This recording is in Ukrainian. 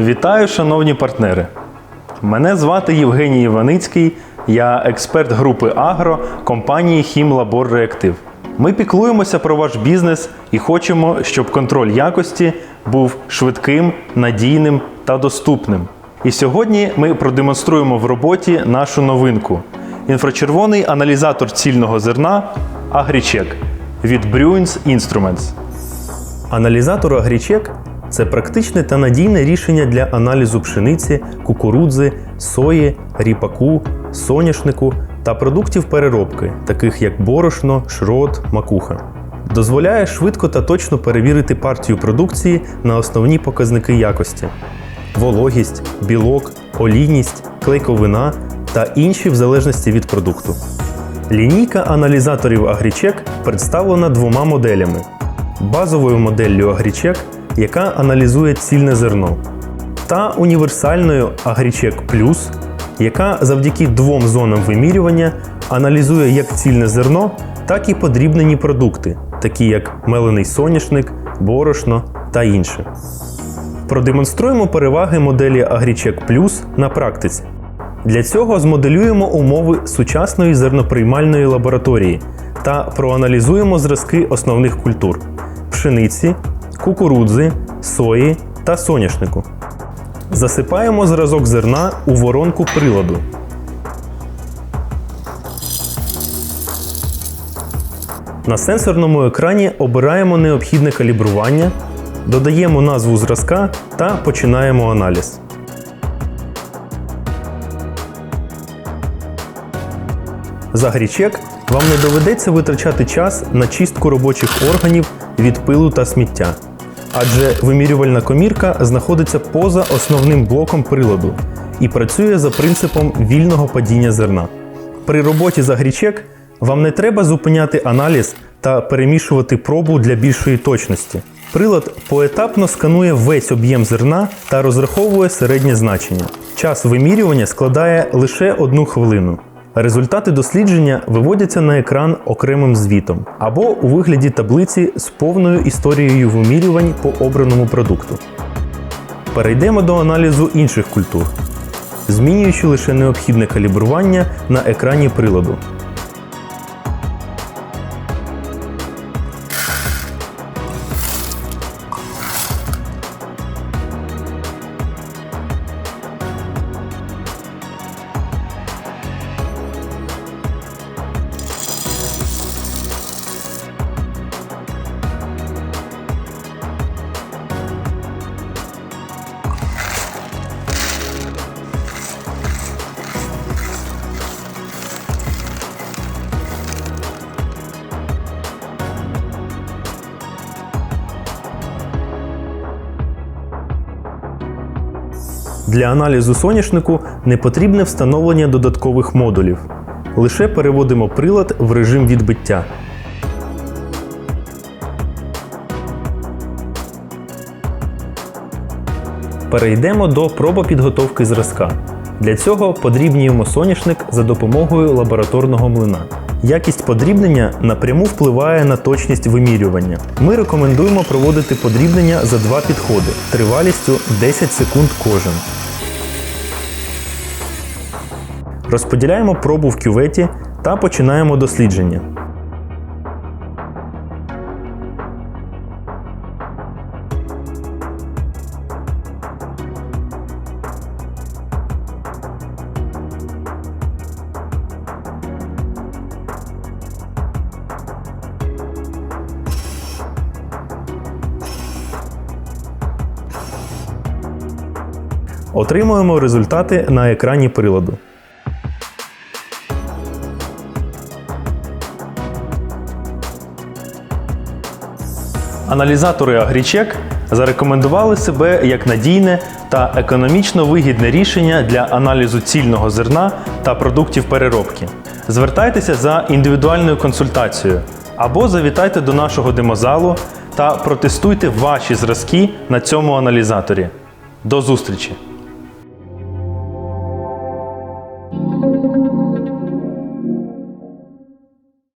Вітаю, шановні партнери! Мене звати Євгеній Іваницький, я експерт групи Агро компанії Хімлабор Реактив. Ми піклуємося про ваш бізнес і хочемо, щоб контроль якості був швидким, надійним та доступним. І сьогодні ми продемонструємо в роботі нашу новинку інфрачервоний аналізатор цільного зерна Агрічек від Bruins Instruments. Аналізатор Агрічек це практичне та надійне рішення для аналізу пшениці, кукурудзи, сої, ріпаку, соняшнику та продуктів переробки, таких як борошно, шрот, макуха. Дозволяє швидко та точно перевірити партію продукції на основні показники якості: вологість, білок, олійність, клейковина та інші в залежності від продукту. Лінійка аналізаторів Агрічек представлена двома моделями: базовою моделлю Агрічек, яка аналізує цільне зерно, та універсальною Агрічек Плюс, яка завдяки двом зонам вимірювання аналізує як цільне зерно, так і подрібнені продукти, такі як мелений соняшник, борошно та інше. Продемонструємо переваги моделі Агрічек Плюс на практиці. Для цього змоделюємо умови сучасної зерноприймальної лабораторії та проаналізуємо зразки основних культур пшениці, кукурудзи, сої та соняшнику. Засипаємо зразок зерна у воронку приладу. На сенсорному екрані обираємо необхідне калібрування, додаємо назву зразка та починаємо аналіз. За грічек вам не доведеться витрачати час на чистку робочих органів від пилу та сміття, адже вимірювальна комірка знаходиться поза основним блоком приладу і працює за принципом вільного падіння зерна. При роботі за грічек вам не треба зупиняти аналіз та перемішувати пробу для більшої точності. Прилад поетапно сканує весь об'єм зерна та розраховує середнє значення. Час вимірювання складає лише одну хвилину. Результати дослідження виводяться на екран окремим звітом або у вигляді таблиці з повною історією вимірювань по обраному продукту. Перейдемо до аналізу інших культур, змінюючи лише необхідне калібрування на екрані приладу. Для аналізу соняшнику не потрібне встановлення додаткових модулів. Лише переводимо прилад в режим відбиття. Перейдемо до пробопідготовки зразка. Для цього подрібнюємо соняшник за допомогою лабораторного млина. Якість подрібнення напряму впливає на точність вимірювання. Ми рекомендуємо проводити подрібнення за два підходи тривалістю 10 секунд кожен. Розподіляємо пробу в кюветі та починаємо дослідження. Отримуємо результати на екрані приладу. Аналізатори Агрічек зарекомендували себе як надійне та економічно вигідне рішення для аналізу цільного зерна та продуктів переробки. Звертайтеся за індивідуальною консультацією або завітайте до нашого демозалу та протестуйте ваші зразки на цьому аналізаторі. До зустрічі!